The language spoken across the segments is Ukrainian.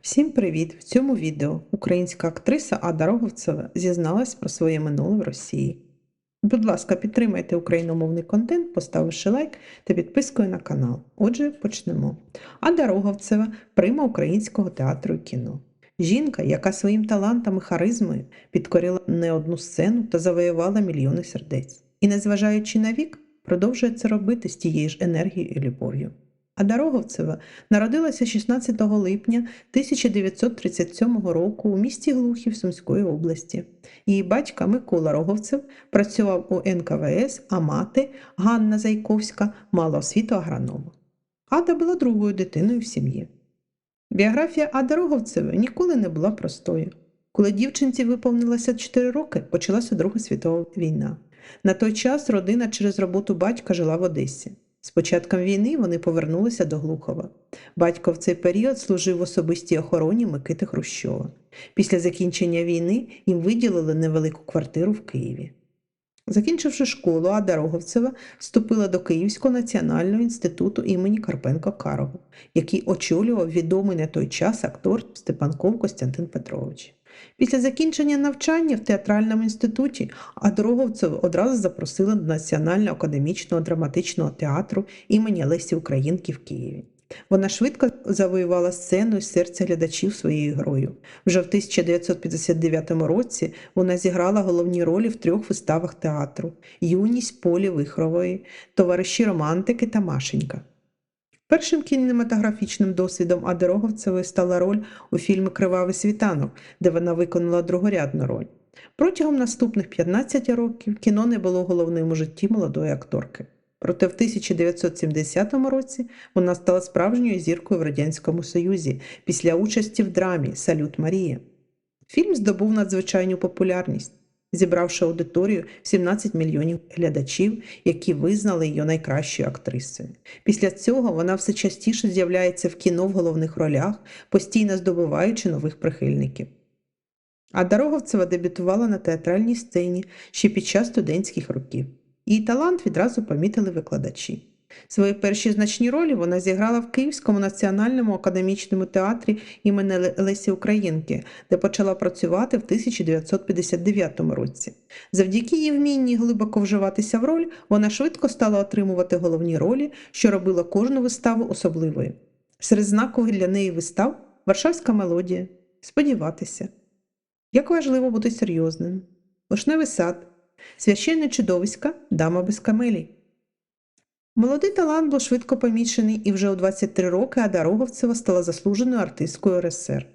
Всім привіт! В цьому відео українська актриса Ада Роговцева зізналась про своє минуле в Росії. Будь ласка, підтримайте україномовний контент, поставивши лайк та підпискою на канал. Отже, почнемо. Ада Роговцева прима українського театру і кіно. Жінка, яка своїм талантом і харизмою підкорила не одну сцену та завоювала мільйони сердець. І, незважаючи на вік, продовжує це робити з тією ж енергією і любов'ю. Ада Роговцева народилася 16 липня 1937 року у місті Глухів Сумської області. Її батька Микола Роговцев працював у НКВС, а мати Ганна Зайковська мала освіту агронома. Ада була другою дитиною в сім'ї. Біографія Ади Роговцевої ніколи не була простою. Коли дівчинці виповнилося 4 роки, почалася Друга світова війна. На той час родина через роботу батька жила в Одесі. З початком війни вони повернулися до Глухова. Батько в цей період служив в особистій охороні Микити Хрущова. Після закінчення війни їм виділили невелику квартиру в Києві. Закінчивши школу, Ада Роговцева вступила до Київського національного інституту імені Карпенка Карого, який очолював відомий на той час актор Степанков Костянтин Петрович. Після закінчення навчання в театральному інституті Аду Роговцеву одразу запросили до Національного академічного драматичного театру імені Лесі Українки в Києві. Вона швидко завоювала сцену і серця глядачів своєю грою. Вже в 1959 році вона зіграла головні ролі в трьох виставах театру: Юність Полі Вихрової, Товариші Романтики та Машенька. Першим кінематографічним досвідом Ади Роговцевої стала роль у фільмі Кривавий світанок, де вона виконала другорядну роль. Протягом наступних 15 років кіно не було головним у житті молодої акторки. Проте в 1970 році вона стала справжньою зіркою в Радянському Союзі після участі в драмі Салют Марія. Фільм здобув надзвичайну популярність, зібравши аудиторію в 17 мільйонів глядачів, які визнали її найкращою актрисою. Після цього вона все частіше з'являється в кіно в головних ролях, постійно здобуваючи нових прихильників. А Дороговцева дебютувала на театральній сцені ще під час студентських років. Її талант відразу помітили викладачі. Свої перші значні ролі вона зіграла в Київському національному академічному театрі імені Лесі Українки, де почала працювати в 1959 році. Завдяки її вмінні глибоко вживатися в роль, вона швидко стала отримувати головні ролі, що робила кожну виставу особливою. Серед знакових для неї вистав Варшавська мелодія, Сподіватися. Як важливо бути серйозним, Вишневий сад, Священне чудовиська, дама без камелій. Молодий талант був швидко помічений, і вже у 23 роки Ада Роговцева стала заслуженою артисткою РСР.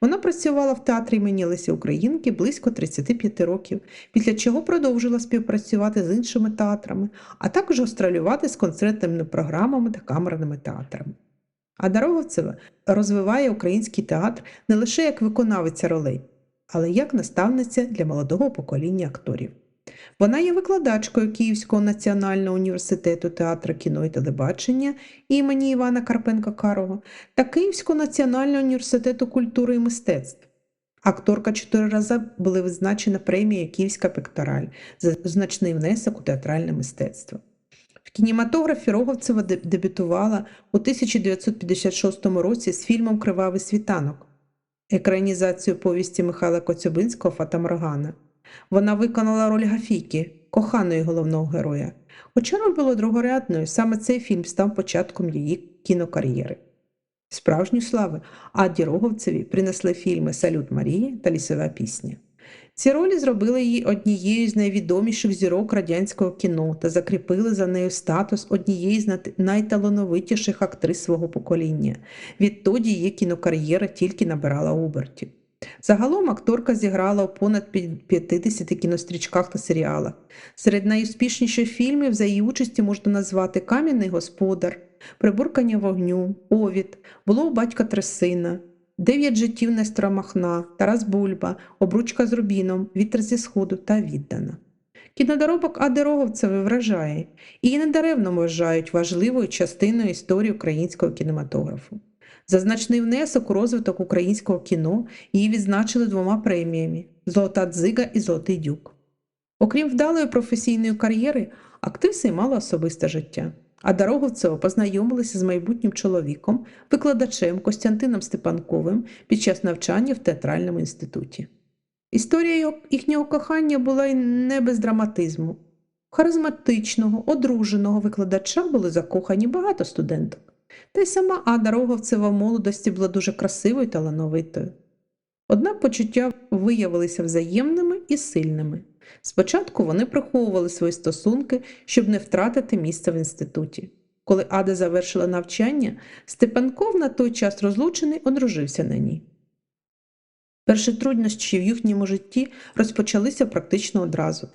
Вона працювала в театрі імені Лесі Українки близько 35 років, після чого продовжила співпрацювати з іншими театрами, а також гастролювати з концертними програмами та камерними театрами. Ада Роговцева розвиває український театр не лише як виконавиця ролей, але й як наставниця для молодого покоління акторів. Вона є викладачкою Київського національного університету театру кіно і телебачення імені Івана Карпенка Карова та Київського національного університету культури і мистецтв. Акторка чотири рази була визначена премією Київська пектораль за значний внесок у театральне мистецтво. В кінематографі Роговцева дебютувала у 1956 році з фільмом Кривавий світанок, екранізацію повісті Михайла Коцюбинського Фатаморгана. Вона виконала роль Гафіки, коханої головного героя. Хоча була другорядною, саме цей фільм став початком її кінокар'єри. Справжню слави Аді Роговцеві принесли фільми Салют Марії та Лісова пісня. Ці ролі зробили її однією з найвідоміших зірок радянського кіно та закріпили за нею статус однієї з найталановитіших актрис свого покоління. Відтоді її кінокар'єра тільки набирала обертів. Загалом акторка зіграла у понад 50 кінострічках та серіалах. Серед найуспішніших фільмів за її участі можна назвати Кам'яний господар, Прибуркання вогню, Овід, Було у батька Тресина, Дев'ять життів Нестора Махна, Тарас Бульба, Обручка з Рубіном, Вітер зі Сходу та Віддана. Кінодоробок Ади Роговцевої вражає, і її недаремно вважають важливою частиною історії українського кінематографу. За значний внесок у розвиток українського кіно її відзначили двома преміями Золота дзига і Золотий дюк. Окрім вдалої професійної кар'єри, актриса й мала особисте життя. а Дороговцева познайомилася з майбутнім чоловіком, викладачем Костянтином Степанковим під час навчання в театральному інституті. Історія їхнього кохання була й не без драматизму. Харизматичного, одруженого викладача були закохані багато студенток. Та й сама Ада Роговцева в молодості була дуже красивою і талановитою. Однак почуття виявилися взаємними і сильними. Спочатку вони приховували свої стосунки, щоб не втратити місце в інституті. Коли Ада завершила навчання, Степанков на той час розлучений одружився на ній. Перші труднощі в їхньому житті розпочалися практично одразу.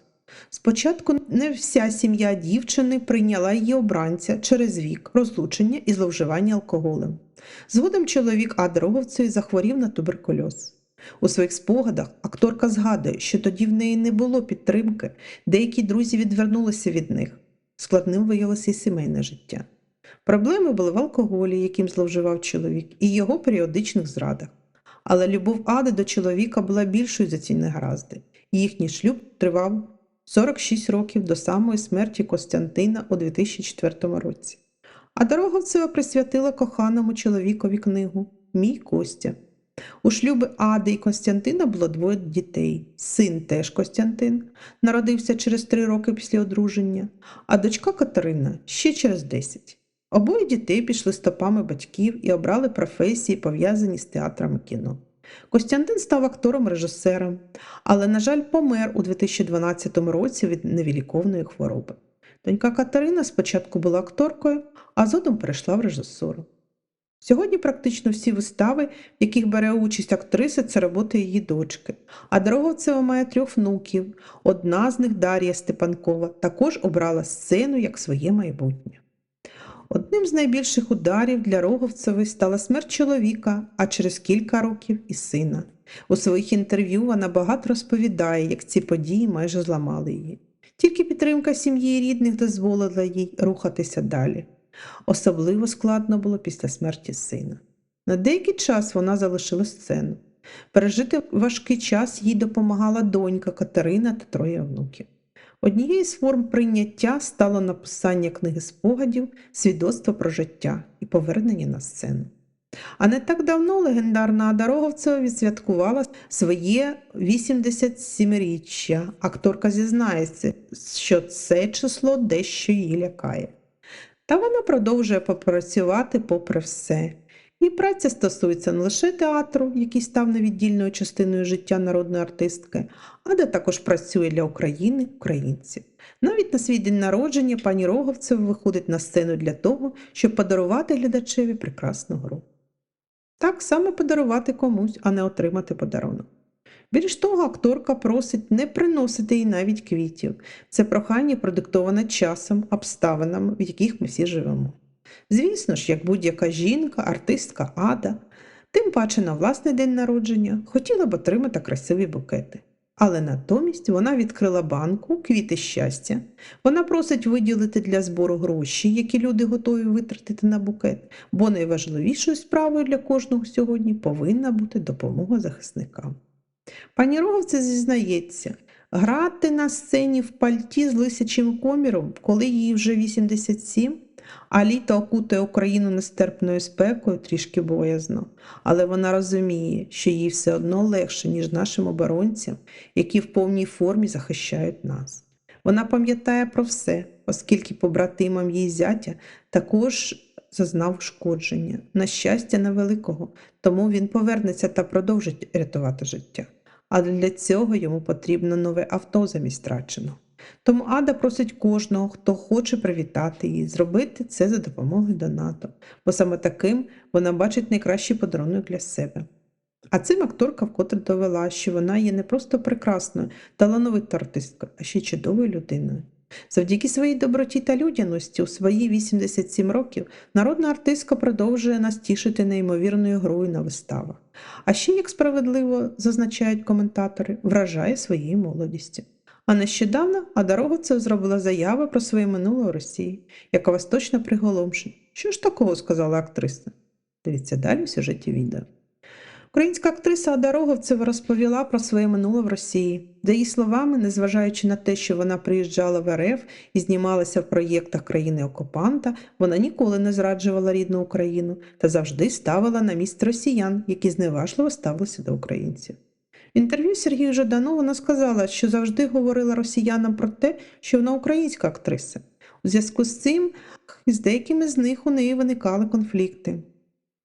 Спочатку не вся сім'я дівчини прийняла її обранця через вік, розлучення і зловживання алкоголем. Згодом чоловік Ади Роговцевої захворів на туберкульоз. У своїх спогадах акторка згадує, що тоді в неї не було підтримки, деякі друзі відвернулися від них. Складним виявилося і сімейне життя. Проблеми були в алкоголі, яким зловживав чоловік, і його періодичних зрадах. Але любов Ади до чоловіка була більшою за ці негаразди. Їхній шлюб тривав 46 років до самої смерті Костянтина у 2004 році. А Дороговцева присвятила коханому чоловікові книгу Мій Костя. У шлюби Ади і Костянтина було двоє дітей. Син теж Костянтин, народився через три роки після одруження, а дочка Катерина ще через 10. Обоє дітей пішли стопами батьків і обрали професії, пов'язані з театром і кіно. Костянтин став актором-режисером, але, на жаль, помер у 2012 році від невіліковної хвороби. Донька Катерина спочатку була акторкою, а згодом перейшла в режисуру. Сьогодні практично всі вистави, в яких бере участь актриса, це роботи її дочки. А Дороговцева має трьох внуків. Одна з них Дар'я Степанкова також обрала сцену як своє майбутнє. Одним з найбільших ударів для Роговцевої стала смерть чоловіка, а через кілька років і сина. У своїх інтерв'ю вона багато розповідає, як ці події майже зламали її. Тільки підтримка сім'ї і рідних дозволила їй рухатися далі. Особливо складно було після смерті сина. На деякий час вона залишила сцену. Пережити важкий час їй допомагала донька Катерина та троє внуків. Однією з форм прийняття стало написання книги спогадів, свідоцтво про життя і повернення на сцену. А не так давно легендарна Ада Роговцева відсвяткувала своє 87-річчя. Акторка зізнається, що це число дещо її лякає. Та вона продовжує попрацювати попри все. І праця стосується не лише театру, який став невіддільною частиною життя народної артистки, а де також працює для України українців. Навіть на свій день народження пані Роговцева виходить на сцену для того, щоб подарувати глядачеві прекрасну гру. Так саме подарувати комусь, а не отримати подарунок. Більш того, акторка просить не приносити їй навіть квітів. Це прохання продиктоване часом, обставинами, в яких ми всі живемо. Звісно ж, як будь-яка жінка, артистка Ада, тим паче на власний день народження, хотіла б отримати красиві букети. Але натомість вона відкрила банку квіти щастя. Вона просить виділити для збору гроші, які люди готові витратити на букет, бо найважливішою справою для кожного сьогодні повинна бути допомога захисникам. Пані Роговця зізнається, грати на сцені в пальті з лисячим коміром, коли їй вже 87, а літо окутає Україну нестерпною спекою, трішки боязно. Але вона розуміє, що їй все одно легше, ніж нашим оборонцям, які в повній формі захищають нас. Вона пам'ятає про все, оскільки побратимам її зятя також зазнав шкодження. На щастя, невеликого, тому він повернеться та продовжить рятувати життя. Але для цього йому потрібно нове авто замість втраченого. Тому Ада просить кожного, хто хоче привітати її, зробити це за допомогою донату, бо саме таким вона бачить найкращий подарунок для себе. А цим акторка вкотре довела, що вона є не просто прекрасною, талановитою артисткою, а ще чудовою людиною. Завдяки своїй доброті та людяності у свої 87 років народна артистка продовжує нас тішити неймовірною грою на виставах. А ще, як справедливо зазначають коментатори, вражає своєю молодістю. А нещодавно Ада Роговцев зробила заяву про своє минуле у Росії, яка вас точно приголомшить. Що ж такого сказала актриса? Дивіться далі в сюжеті відео. Українська актриса Ада Роговцева розповіла про своє минуле в Росії. За її словами, незважаючи на те, що вона приїжджала в РФ і знімалася в проєктах країни-окупанта, вона ніколи не зраджувала рідну Україну та завжди ставила на місце росіян, які зневажливо ставилися до українців. В інтерв'ю Сергію Жадану вона сказала, що завжди говорила росіянам про те, що вона українська актриса. У зв'язку з цим з деякими з них у неї виникали конфлікти.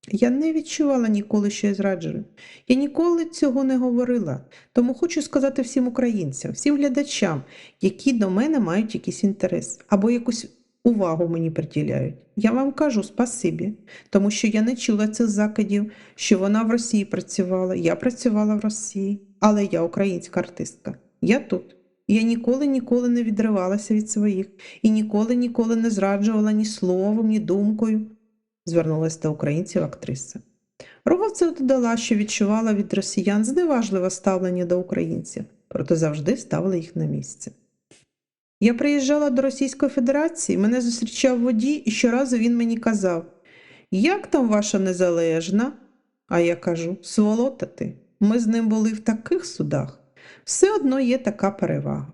Я не відчувала ніколи, що я зраджую. Я ніколи цього не говорила. Тому хочу сказати всім українцям, всім глядачам, які до мене мають якийсь інтерес або якусь увагу мені приділяють. Я вам кажу спасибі, тому що я не чула цих закидів, що вона в Росії працювала. Я працювала в Росії, але я українська артистка. Я тут. Я ніколи ніколи не відривалася від своїх і ніколи ніколи не зраджувала ні словом, ні думкою звернулася до українців актриса. Роговцева додала, що відчувала від росіян зневажливе ставлення до українців, проте завжди ставила їх на місце. Я приїжджала до Російської Федерації, мене зустрічав водій, і щоразу він мені казав: Як там ваша незалежна? А я кажу: сволота ти. Ми з ним були в таких судах. Все одно є така перевага.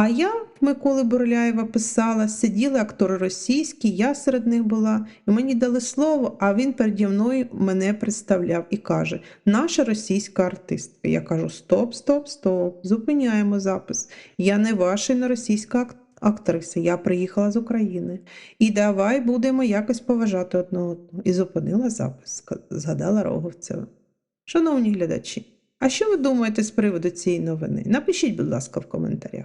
А я Миколи Бурляєва писала, сиділи актори російські, я серед них була, і мені дали слово, а він переді мною мене представляв і каже: наша російська артистка. Я кажу: стоп, стоп, стоп, зупиняємо запис. Я не ваша не російська актриса, я приїхала з України. І давай будемо якось поважати одне одного. І зупинила запис, згадала Роговцева. Шановні глядачі, а що ви думаєте з приводу цієї новини? Напишіть, будь ласка, в коментарях.